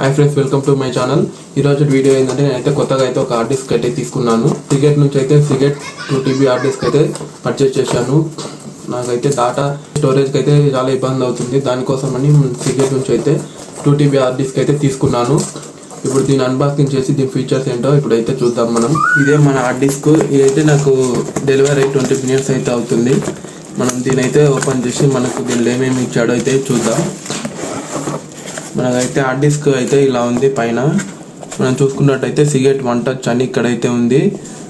Hi friends welcome to my channel ఈరోజు video ఏంటంటే నేనైతే కొత్తగా అయితే ఒక హార్డ్ డిస్క్ అయితే తీసుకున్నాను. సిగెట్ నుంచి అయితే Seagate two TB hard disk అయితే పర్చేస్ చేశాను. నాకైతే డాటా స్టోరేజ్కి అయితే చాలా ఇబ్బంది అవుతుంది. దానికోసం అని సిగెట్ నుంచి అయితే టూ టీబీ హార్డ్ డిస్క్ అయితే తీసుకున్నాను. ఇప్పుడు దీని అన్బాక్సింగ్ చేసి దీని ఫీచర్స్ ఏంటో ఇప్పుడైతే చూద్దాం మనం. ఇదే మన హార్డ్ డిస్క్ ఇదైతే నాకు డెలివరీ ట్వంటీ మినిట్స్ అయితే అవుతుంది. మనం దీని అయితే ఓపెన్ చేసి మనకు దీనిలో ఏమేమి ఇచ్చాడో అయితే చూద్దాం. మనకైతే హార్డ్ డిస్క్ అయితే ఇలా ఉంది పైన. మనం చూసుకున్నట్టయితే సిగరెట్ వన్ టచ్ అని ఇక్కడైతే ఉంది.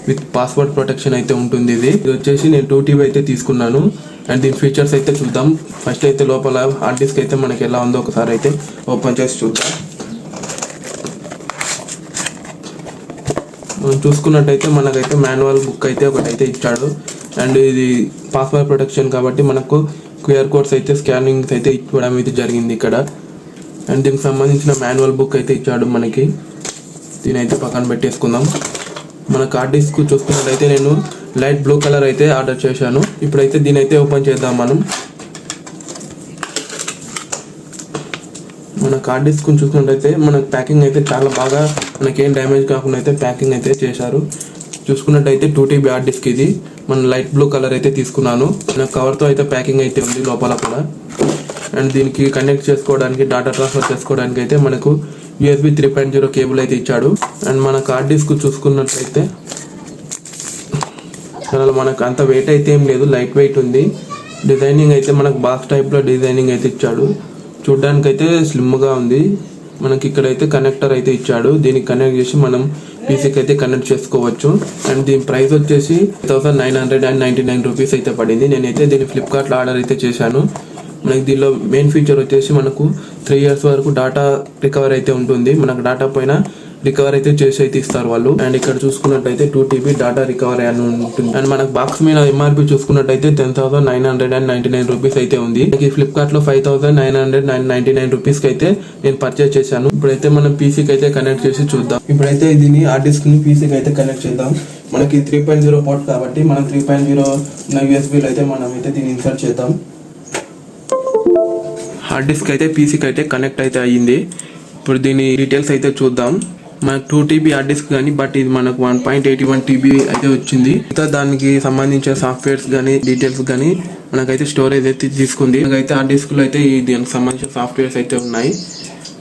విత్ పాస్వర్డ్ ప్రొటెక్షన్ అయితే ఉంటుంది ఇది. ఇది వచ్చేసి నేను టూ టీవీ అయితే తీసుకున్నాను. అండ్ దీని ఫీచర్స్ అయితే చూద్దాం. ఫస్ట్ అయితే లోపల హార్డ్ డిస్క్ అయితే మనకి ఎలా ఉందో ఒకసారి అయితే ఓపెన్ చేసి చూద్దాం. మనం చూసుకున్నట్టయితే మనకైతే మాన్యువల్ బుక్ అయితే ఒకటైతే ఇచ్చాడు. అండ్ ఇది పాస్వర్డ్ ప్రొటెక్షన్ కాబట్టి మనకు క్యూఆర్ కోడ్స్ అయితే స్కానింగ్స్ అయితే ఇవ్వడం అయితే జరిగింది ఇక్కడ. అండ్ దీనికి సంబంధించిన మాన్యువల్ బుక్ అయితే ఇచ్చాడు మనకి. దీని అయితే పక్కన పెట్టేసుకుందాం. మన కార్డ్ డిస్క్ చూసుకున్నట్లయితే నేను లైట్ బ్లూ కలర్ అయితే ఆర్డర్ చేశాను. ఇప్పుడైతే దీని అయితే ఓపెన్ చేద్దాం మనం. మన కార్డ్ డిస్క్ చూసుకున్నట్టయితే మన ప్యాకింగ్ అయితే చాలా బాగా మనకేం డ్యామేజ్ కాకుండా అయితే ప్యాకింగ్ అయితే చేశారు. చూసుకున్నట్టయితే టూ టీబీ హార్డ్ డిస్క్ ఇది. మన లైట్ బ్లూ కలర్ అయితే తీసుకున్నాను. మన కవర్తో అయితే ప్యాకింగ్ అయితే ఉంది లోపల కూడా. అండ్ దీనికి కనెక్ట్ చేసుకోవడానికి డాటా ట్రాన్స్ఫర్ చేసుకోవడానికి అయితే మనకు USB three point zero cable అయితే ఇచ్చాడు. అండ్ మన కార్డ్ డిస్క్ చూసుకున్నట్లయితే అసలు మనకు అంత వెయిట్ అయితే ఏం లేదు లైట్ వెయిట్ ఉంది. డిజైనింగ్ అయితే మనకు బాక్స్ టైప్లో డిజైనింగ్ అయితే ఇచ్చాడు. చూడ్డానికి అయితే స్లిమ్గా ఉంది. మనకి ఇక్కడైతే కనెక్టర్ అయితే ఇచ్చాడు. దీనికి కనెక్ట్ చేసి మనం పీసీకి అయితే కనెక్ట్ చేసుకోవచ్చు. అండ్ దీని ప్రైస్ వచ్చేసి thousand nine hundred and ninety nine rupees అయితే పడింది. నేనైతే దీన్ని ఫ్లిప్కార్ట్లో ఆర్డర్ అయితే చేశాను. మనకి దీనిలో మెయిన్ ఫీచర్ వచ్చేసి మనకు త్రీ ఇయర్స్ వరకు డాటా రికవర్ అయితే ఉంటుంది. మనకు డాటా పైన రికవర్ అయితే చేసి అయితే ఇస్తారు వాళ్ళు. అండ్ ఇక్కడ చూసుకున్నట్టయితే టూ టీబీ డాటా రికవరీ అని ఉంటుంది. అండ్ మనకు బాక్స్ మీద ఎంఆర్పి చూసుకున్నట్టయితే ten thousand nine hundred and ninety nine rupees అయితే ఉంది. మనకి ఫ్లిప్కార్ట్లో five thousand nine hundred nine ninety nine రూపీస్కి అయితే నేను పర్చేస్ చేశాను. ఇప్పుడైతే మనం పీసీకి అయితే కనెక్ట్ చేసి చూద్దాం. ఇప్పుడైతే దీన్ని ఆ డిస్క్ని పీసీకి అయితే కనెక్ట్ చేద్దాం. మనకి త్రీ పాయింట్ జీరో పోర్ట్ కాబట్టి మనం త్రీ పాయింట్ జీరో ఉన్న యూఎస్బీలో అయితే మనం అయితే దీన్ని ఇన్సర్ట్ చేద్దాం. హార్డ్ డిస్క్ అయితే పీసీకి అయితే కనెక్ట్ అయితే అయ్యింది. ఇప్పుడు దీని డీటెయిల్స్ అయితే చూద్దాం. మనకు టూ టీబీ హార్డ్ డిస్క్ కానీ బట్ ఇది మనకు one point eighty one TB అయితే వచ్చింది. ఇంకా దానికి సంబంధించిన సాఫ్ట్వేర్స్ కానీ డీటెయిల్స్ కానీ మనకైతే స్టోరేజ్ అయితే తీసుకుంది. మనకైతే హార్డ్ డిస్క్లో అయితే దీనికి సంబంధించిన సాఫ్ట్వేర్స్ అయితే ఉన్నాయి.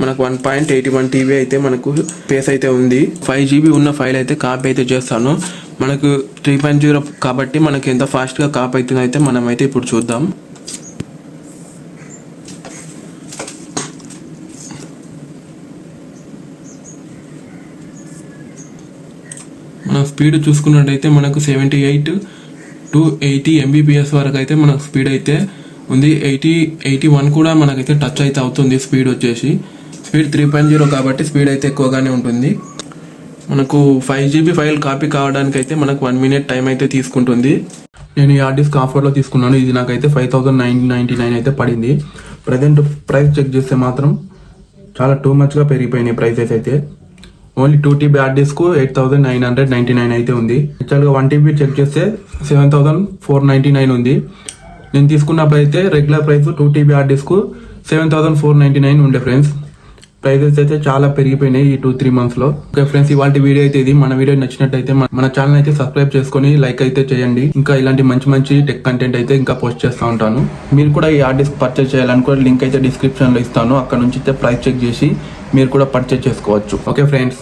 మనకు one point eighty one TB అయితే మనకు స్పేస్ అయితే ఉంది. ఫైవ్ జీబీ ఉన్న ఫైల్ అయితే కాపీ అయితే చేస్తాను. మనకు త్రీ పాయింట్ జీరో కాబట్టి మనకి ఎంత ఫాస్ట్గా కాపీ అవుతుందో అయితే మనం అయితే ఇప్పుడు చూద్దాం. మన స్పీడ్ చూసుకున్నట్టయితే మనకు seventy eight to eighty Mbps వరకు అయితే మనకు స్పీడ్ అయితే ఉంది. ఎయిటీ ఎయిటీ వన్ కూడా మనకైతే టచ్ అయితే అవుతుంది స్పీడ్ వచ్చేసి. స్పీడ్ త్రీ పాయింట్ జీరో కాబట్టి స్పీడ్ అయితే ఎక్కువగానే ఉంటుంది. మనకు ఫైవ్ జీబీ ఫైల్ కాపీ కావడానికి అయితే మనకు వన్ మినిట్ టైం అయితే తీసుకుంటుంది. నేను ఈ హార్డ్ డిస్క్ ఆఫర్లో తీసుకున్నాను. ఇది నాకైతే five thousand nine ninety nine అయితే పడింది. ప్రజెంట్ ప్రైస్ చెక్ చేస్తే మాత్రం చాలా టూ మచ్గా పెరిగిపోయినాయి ప్రైసెస్ అయితే. Only two TB hard disk eight thousand nine hundred ninety nine అయితే ఉంది. యాక్చువల్గా వన్ టీబీ చెక్ చేస్తే seven thousand four ninety nine ఉంది. నేను తీసుకున్నప్పుడు అయితే regular price two TB hard disk seven thousand four ninety nine ఉండే ఫ్రెండ్స్ ప్రైజెస్ అయితే చాలా పెరిగిపోయినాయి ఈ టూ త్రీ మంత్స్లో. ఓకే ఫ్రెండ్స్ ఇవాళ వీడియో అయితే ఇది. మన వీడియో నచ్చినట్టయితే మన ఛానల్ అయితే సబ్స్క్రైబ్ చేసుకుని లైక్ అయితే చేయండి. ఇంకా ఇలాంటి మంచి మంచి టెక్ కంటెంట్ అయితే ఇంకా పోస్ట్ చేస్తూ ఉంటాను. మీరు కూడా ఈ ఆర్డర్స్ పర్చేజ్ పర్చేస్ చేయాలనుకో లింక్ అయితే డిస్క్రిప్షన్లో ఇస్తాను. అక్కడ నుంచి అయితే ప్రైస్ చెక్ చేసి మీరు కూడా పర్చేస్ చేసుకోవచ్చు. Okay friends